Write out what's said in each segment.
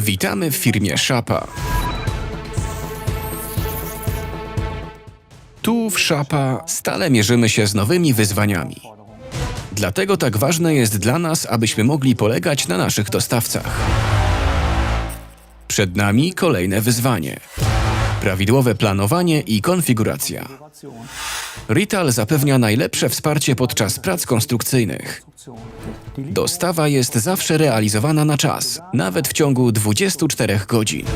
Witamy w firmie Szapa. Tu w Szapa stale mierzymy się z nowymi wyzwaniami. Dlatego tak ważne jest dla nas, abyśmy mogli polegać na naszych dostawcach. Przed nami kolejne wyzwanie. Prawidłowe planowanie i konfiguracja. Rital zapewnia najlepsze wsparcie podczas prac konstrukcyjnych. Dostawa jest zawsze realizowana na czas, nawet w ciągu 24 godzin.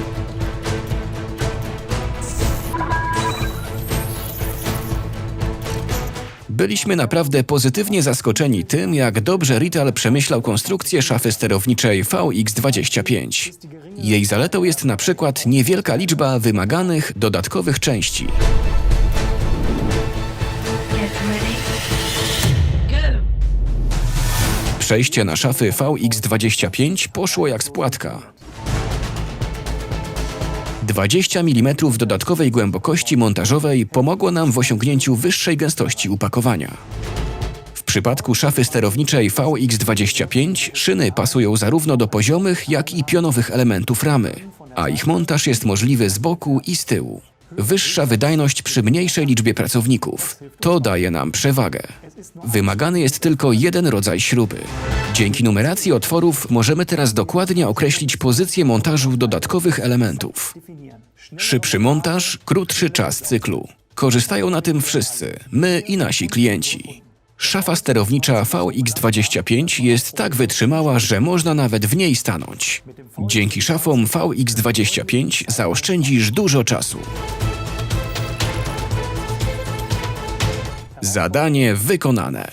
Byliśmy naprawdę pozytywnie zaskoczeni tym, jak dobrze Rital przemyślał konstrukcję szafy sterowniczej VX25. Jej zaletą jest na przykład niewielka liczba wymaganych dodatkowych części. Przejście na szafy VX25 poszło jak z płatka. 20 mm dodatkowej głębokości montażowej pomogło nam w osiągnięciu wyższej gęstości upakowania. W przypadku szafy sterowniczej VX25 szyny pasują zarówno do poziomych, jak i pionowych elementów ramy, a ich montaż jest możliwy z boku i z tyłu. Wyższa wydajność przy mniejszej liczbie pracowników. To daje nam przewagę. Wymagany jest tylko jeden rodzaj śruby. Dzięki numeracji otworów możemy teraz dokładnie określić pozycję montażu dodatkowych elementów. Szybszy montaż, krótszy czas cyklu. Korzystają na tym wszyscy, my i nasi klienci. Szafa sterownicza VX25 jest tak wytrzymała, że można nawet w niej stanąć. Dzięki szafom VX25 zaoszczędzisz dużo czasu. Zadanie wykonane.